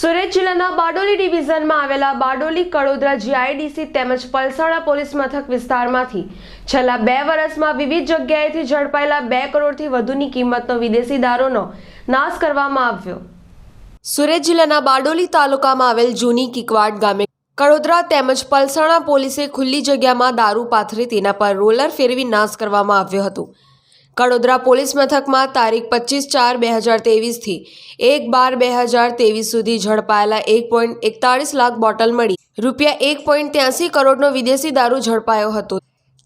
બારડોલી ડિવિઝનમાં આવેલા બારડોલી કડોદરા જીઆઈડીસી તેમજ પલસાણા પોલીસ મથક વિસ્તારમાંથી છેલ્લા બે વર્ષમાં વિવિધ જગ્યાએથી ઝડપાયેલા બે કરોડથી વધુની કિંમતનો વિદેશી દારૂનો નાશ કરવામાં આવ્યો. સુરત જિલ્લાના બારડોલી તાલુકામાં આવેલ જૂની કિકવાડ ગામે કડોદરા તેમજ પલસાણા પોલીસે ખુલ્લી જગ્યામાં દારૂ પાથરી તેના પર રોલર ફેરવી નાશ કરવામાં આવ્યો હતો. કડોદરા પોલીસ મથકમાં તારીખ પચીસ ચાર બે હજાર તેવીસથી એક બાર બે હજાર તેવીસ સુધી ઝડપાયેલા એક પોઈન્ટ એકતાળીસ લાખ બોટલ મળી. રૂપિયા એક પોઈન્ટ ત્યાસી કરોડનો વિદેશી દારૂ ઝડપાયો હતો.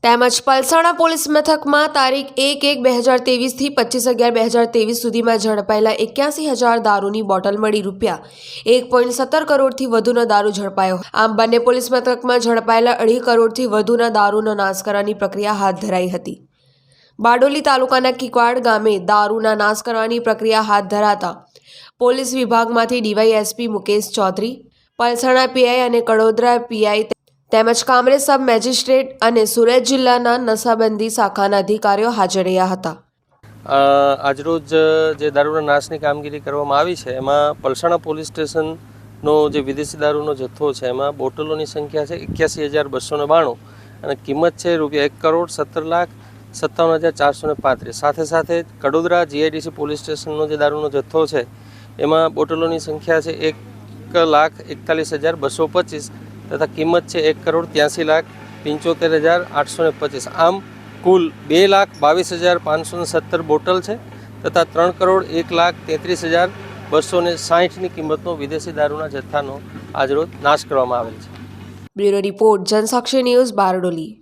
તેમજ પલસાણા પોલીસ મથકમાં તારીખ એક એક બે હજાર તેવીસથી પચીસ અગિયાર બે હજાર તેવીસ સુધીમાં ઝડપાયેલા એક્યાસી હજાર દારૂની બોટલ મળી રૂપિયા એક પોઈન્ટ સત્તર કરોડથી વધુનો દારૂ ઝડપાયો. આમ બંને પોલીસ મથકમાં ઝડપાયેલા અઢી કરોડથી વધુના દારૂનો નાશ કરવાની પ્રક્રિયા હાથ ધરાઈ હતી. બારડોલી તાલુકાના કિકવાડ ગામે દારૂના નાશ કરવાની પ્રક્રિયા હાથ ધરાતા પોલીસ વિભાગમાંથી ડીવાયએસપી મુકેશ ચૌધરી, પલસાણા પીઆઈ અને કડોદરા પીઆઈ તેમજ કામરેજ સબ મેજિસ્ટ્રેટ અને સુરત જિલ્લાના નશાબંધી શાખાના અધિકારીઓ હાજર રહ્યા હતા. આજરોજ જે દારૂના નાશની કામગીરી કરવામાં આવી છે, એમાં પલસાણા પોલીસ સ્ટેશનનો જે વિદેશી દારૂનો જથ્થો છે, એમાં બોટલોની સંખ્યા છે એક્યાસી હજાર બસો બાણું અને કિંમત છે રૂપિયા એક કરોડ સત્તર લાખ સત્તાવન હજાર ચારસો ને પાંત્રીસ. સાથે સાથે કડોદરા જીઆઈડીસી પોલીસ સ્ટેશનનો જે દારૂનો જથ્થો છે, એમાં બોટલોની સંખ્યા છે એક લાખ એકતાલીસ હજાર બસો પચીસ તથા કિંમત છે એક કરોડ ત્યાંસી લાખ પંચોતેર હજાર આઠસો ને પચીસ. આમ કુલ બે લાખ બાવીસ હજાર પાંચસો ને સત્તર બોટલ છે તથા ત્રણ કરોડ એક લાખ તેત્રીસ હજાર બસો ને સાહીઠની કિંમતનો વિદેશી દારૂના જથ્થાનો આજરોજ નાશ કરવામાં આવેલ છે. Bureau report Jansakshi news Bardoli.